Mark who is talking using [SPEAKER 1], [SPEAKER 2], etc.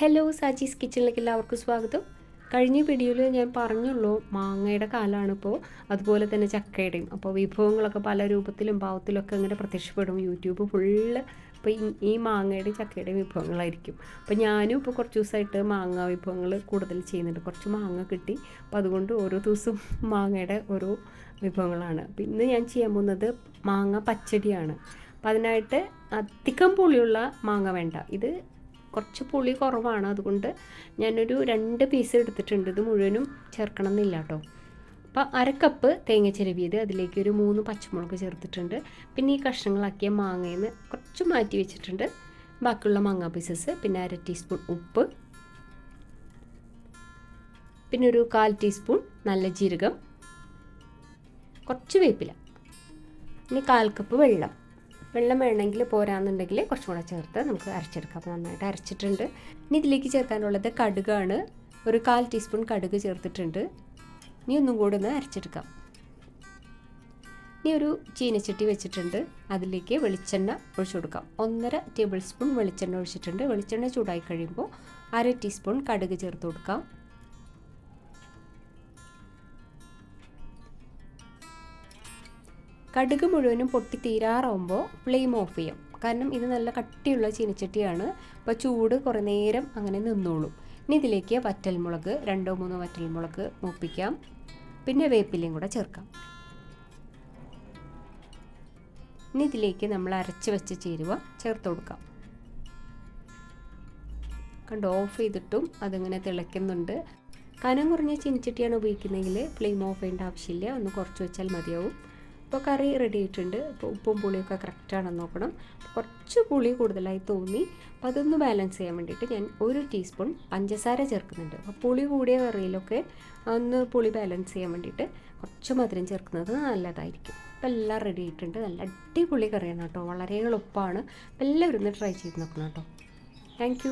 [SPEAKER 1] Hello Saji's കിച്ചണിലേക്ക് എല്ലാവർക്കും സ്വാഗതം. കഴിഞ്ഞ വീഡിയോയിൽ ഞാൻ പറഞ്ഞുള്ളൂ മാങ്ങയുടെ കാലമാണ് ഇപ്പോൾ അതുപോലെ തന്നെ ചക്കയുടെയും. അപ്പോൾ വിഭവങ്ങളൊക്കെ പല രൂപത്തിലും ഭാവത്തിലൊക്കെ ഇങ്ങനെ പ്രത്യക്ഷപ്പെടും. യൂട്യൂബ് ഫുള്ള് ഇപ്പോൾ ഈ- മാങ്ങയുടെയും ചക്കയുടെയും വിഭവങ്ങളായിരിക്കും. അപ്പോൾ ഞാനും ഇപ്പോൾ കുറച്ച് ദിവസമായിട്ട് മാങ്ങ വിഭവങ്ങൾ കൂടുതൽ ചെയ്യുന്നുണ്ട്. കുറച്ച് മാങ്ങ കിട്ടി. അപ്പോൾ അതുകൊണ്ട് ഓരോ ദിവസവും മാങ്ങയുടെ ഓരോ വിഭവങ്ങളാണ്. അപ്പോൾ ഇന്ന് ഞാൻ ചെയ്യാൻ പോകുന്നത് മാങ്ങ പച്ചടിയാണ്. അപ്പോൾ അതിനായിട്ട് അധികം പുളിയുള്ള മാങ്ങ വേണ്ട. ഇത് കുറച്ച് പുളി കുറവാണ്. അതുകൊണ്ട് ഞാനൊരു രണ്ട് പീസ് എടുത്തിട്ടുണ്ട്. ഇത് മുഴുവനും ചേർക്കണം എന്നില്ല കേട്ടോ. അപ്പോൾ അര കപ്പ് തേങ്ങ ചിരവിയത് അതിലേക്ക് ഒരു മൂന്ന് പച്ചമുളക് ചേർത്തിട്ടുണ്ട്. പിന്നെ ഈ കഷ്ണങ്ങളാക്കിയ മാങ്ങയിൽ നിന്ന് കുറച്ച് മാറ്റി വെച്ചിട്ടുണ്ട്. ബാക്കിയുള്ള മാങ്ങ പീസസ് പിന്നെ അര ടീസ്പൂൺ ഉപ്പ്. പിന്നെ ഒരു കാൽ ടീസ്പൂൺ നല്ല ജീരകം. കുറച്ച് വേപ്പില. ഇനി കാൽ കപ്പ് വെള്ളം. വെള്ളം വേണമെങ്കിൽ പോരാന്നുണ്ടെങ്കിൽ കുറച്ചും കൂടെ ചേർത്ത് നമുക്ക് അരച്ചെടുക്കാം. അപ്പോൾ നന്നായിട്ട് അരച്ചിട്ടുണ്ട്. ഇനി ഇതിലേക്ക് ചേർക്കാനുള്ളത് കടുകാണ്. ഒരു കാൽ ടീസ്പൂൺ കടുക് ചേർത്തിട്ടുണ്ട്. ഇനി ഒന്നും കൂടെ ഒന്ന് അരച്ചെടുക്കാം. ഇനി ഒരു ചീനച്ചട്ടി വെച്ചിട്ടുണ്ട്. അതിലേക്ക് വെളിച്ചെണ്ണ ഒഴിച്ചു കൊടുക്കാം. ഒന്നര ടേബിൾ സ്പൂൺ വെളിച്ചെണ്ണ ഒഴിച്ചിട്ടുണ്ട്. വെളിച്ചെണ്ണ ചൂടായി കഴിയുമ്പോൾ അര ടീസ്പൂൺ കടുക് ചേർത്ത് കൊടുക്കാം. കടുക് മുഴുവനും പൊട്ടി തീരാറാവുമ്പോൾ ഫ്ലെയിം ഓഫ് ചെയ്യും. കാരണം ഇത് നല്ല കട്ടിയുള്ള ചീനച്ചട്ടിയാണ്. അപ്പോൾ ചൂട് കുറേ നേരം അങ്ങനെ നിന്നോളും. ഇനി ഇതിലേക്ക് വറ്റൽമുളക് രണ്ടോ മൂന്നോ വറ്റൽമുളക് മൂപ്പിക്കാം. പിന്നെ വേപ്പിലയും കൂടെ ചേർക്കാം. ഇനി ഇതിലേക്ക് നമ്മൾ അരച്ച് വെച്ച ചേരുവ ചേർത്ത് കൊടുക്കാം. കണ്ട് ഓഫ് ചെയ്തിട്ടും അതിങ്ങനെ തിളയ്ക്കുന്നുണ്ട്. കനം കുറഞ്ഞ ചീനച്ചട്ടിയാണ് ഉപയോഗിക്കുന്നതെങ്കിൽ ഫ്ലെയിം ഓഫ് ചെയ്യേണ്ട ആവശ്യമില്ല. ഒന്ന് കുറച്ച് വെച്ചാൽ മതിയാവും. ഇപ്പോൾ കറി റെഡി ആയിട്ടുണ്ട്. അപ്പോൾ ഉപ്പും പുളിയൊക്കെ കറക്റ്റാണെന്ന് നോക്കണം. കുറച്ച് പുളി കൂടുതലായി തോന്നി. അപ്പോൾ അതൊന്ന് ബാലൻസ് ചെയ്യാൻ വേണ്ടിയിട്ട് ഞാൻ ഒരു ടീസ്പൂൺ പഞ്ചസാര ചേർക്കുന്നുണ്ട്. അപ്പോൾ പുളി കൂടിയ കറിയിലൊക്കെ ഒന്ന് പുളി ബാലൻസ് ചെയ്യാൻ വേണ്ടിയിട്ട് കുറച്ച് മധുരം ചേർക്കുന്നത് നല്ലതായിരിക്കും. അപ്പോൾ എല്ലാം റെഡി ആയിട്ടുണ്ട്. നല്ല അടിപൊളി കറിയാണ് കേട്ടോ. വളരെ എളുപ്പമാണ്. എല്ലാവരും ഒന്ന് ട്രൈ ചെയ്ത് നോക്കണം കേട്ടോ. താങ്ക്